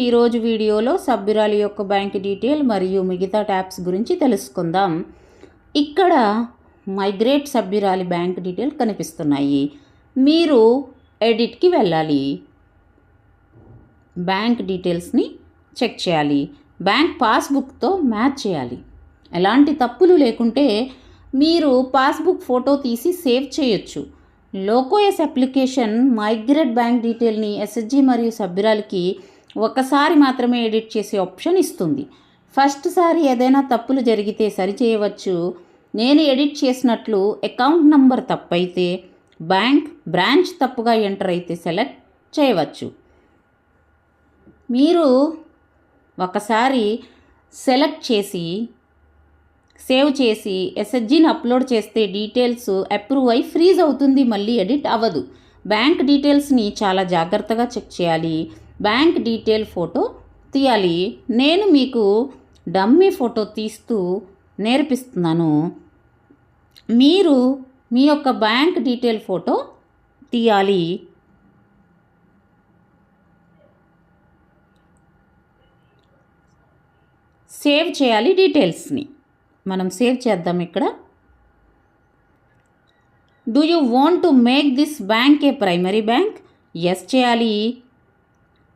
ఈరోజు వీడియోలో సభ్యురాలి యొక్క బ్యాంక్ డీటెయిల్ మరియు మిగతా ట్యాప్స్ గురించి తెలుసుకుందాం. ఇక్కడ మైగ్రేట్ సభ్యురాలి బ్యాంక్ డీటెయిల్ కనిపిస్తున్నాయి. మీరు ఎడిట్కి వెళ్ళాలి. బ్యాంక్ డీటెయిల్స్ని చెక్ చేయాలి. బ్యాంక్ పాస్బుక్తో మ్యాచ్ చేయాలి. ఎలాంటి తప్పులు లేకుంటే మీరు పాస్బుక్ ఫోటో తీసి సేవ్ చేయొచ్చు. లోకోఎస్ అప్లికేషన్ మైగ్రేట్ బ్యాంక్ డీటెయిల్ని ఎస్ఎస్జి మరియు సభ్యురాలకి ఒకసారి మాత్రమే ఎడిట్ చేసే ఆప్షన్ ఇస్తుంది. ఫస్ట్ సారి ఏదైనా తప్పులు జరిగితే సరిచేయవచ్చు. నేను ఎడిట్ చేసినట్లు అకౌంట్ నంబర్ తప్పైతే బ్యాంక్ బ్రాంచ్ తప్పుగా ఎంటర్ అయితే సెలెక్ట్ చేయవచ్చు. మీరు ఒకసారి సెలెక్ట్ చేసి సేవ్ చేసి ఎస్ఎస్జిని అప్లోడ్ చేస్తే డీటెయిల్స్ అప్రూవ్ అయి ఫ్రీజ్ అవుతుంది. మళ్ళీ ఎడిట్ అవ్వదు. బ్యాంక్ డీటెయిల్స్ని చాలా జాగ్రత్తగా చెక్ చేయాలి. బ్యాంక్ డీటెయిల్ ఫోటో తీయాలి. నేను మీకు డమ్మీ ఫోటో తీస్తూ నేర్పిస్తున్నాను. మీరు మీ యొక్క బ్యాంక్ డీటెయిల్ ఫోటో తీయాలి. సేవ్ చేయాలి డీటెయిల్స్ని. మనం సేవ్ చేద్దాం ఇక్కడ. Do you want to make this bank a primary bank yes చేయాలి.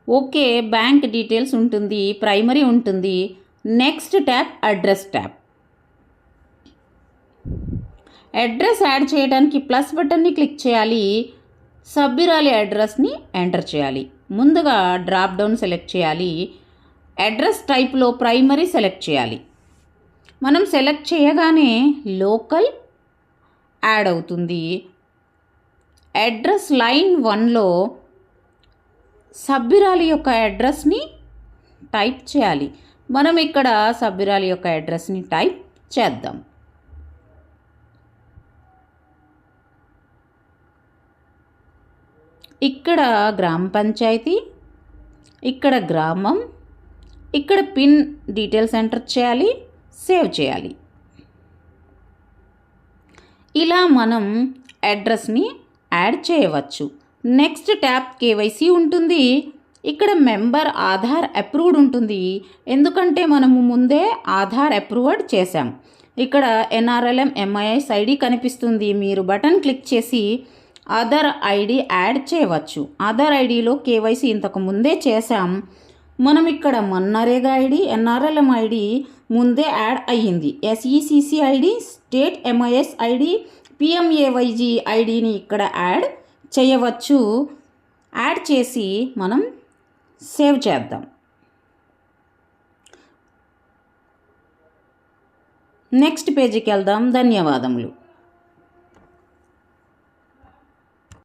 ఓకే బ్యాంక్ డీటెయిల్స్ ఉంటుంది ప్రైమరీ ఉంటుంది. Next tab address tab. Address add చేయడానికి ప్లస్ బటన్ని క్లిక్ చేయాలి. సభ్యురాలి అడ్రస్ని ఎంటర్ చేయాలి. ముందుగా డ్రాప్ డౌన్ సెలెక్ట్ చేయాలి. అడ్రస్ టైప్లో ప్రైమరీ సెలెక్ట్ చేయాలి. మనం సెలెక్ట్ చేయగానే లోకల్ యాడ్ అవుతుంది. అడ్రస్ లైన్ వన్లో సభ్యురాలి యొక్క అడ్రస్ని టైప్ చేయాలి. మనం ఇక్కడ సభ్యురాలి యొక్క అడ్రస్ని టైప్ చేద్దాం. ఇక్కడ గ్రామ పంచాయతీ ఇక్కడ గ్రామం ఇక్కడ పిన్ డీటెయిల్స్ ఎంటర్ చేయాలి సేవ్ చేయాలి. ఇలా మనం అడ్రస్ని యాడ్ చేయవచ్చు. నెక్స్ట్ ట్యాబ్ కేవైసీ ఉంటుంది. ఇక్కడ మెంబర్ ఆధార్ అప్రూవ్డ్ ఉంటుంది. ఎందుకంటే మనము ముందే ఆధార్ అప్రూవ్డ్ చేసాం ఇక్కడ ఎన్ఆర్ఎల్ఎం ఎంఐఎస్ ఐడి కనిపిస్తుంది. మీరు బటన్ క్లిక్ చేసి ఆధార్ ఐడి యాడ్ చేయవచ్చు. ఆధార్ ఐడిలో కేవైసీ ఇంతకు ముందే చేసాం మనం ఇక్కడ మన్నరేగా ఐడి ఎన్ఆర్ఎల్ఎం ఐడి ముందే యాడ్ అయ్యింది. SECC ID state MIS ID PMAYG ఐడిని ఇక్కడ యాడ్ చేయవచ్చు. యాడ్ చేసి మనం సేవ్ చేద్దాం. నెక్స్ట్ పేజీకి వెళ్దాం. ధన్యవాదములు.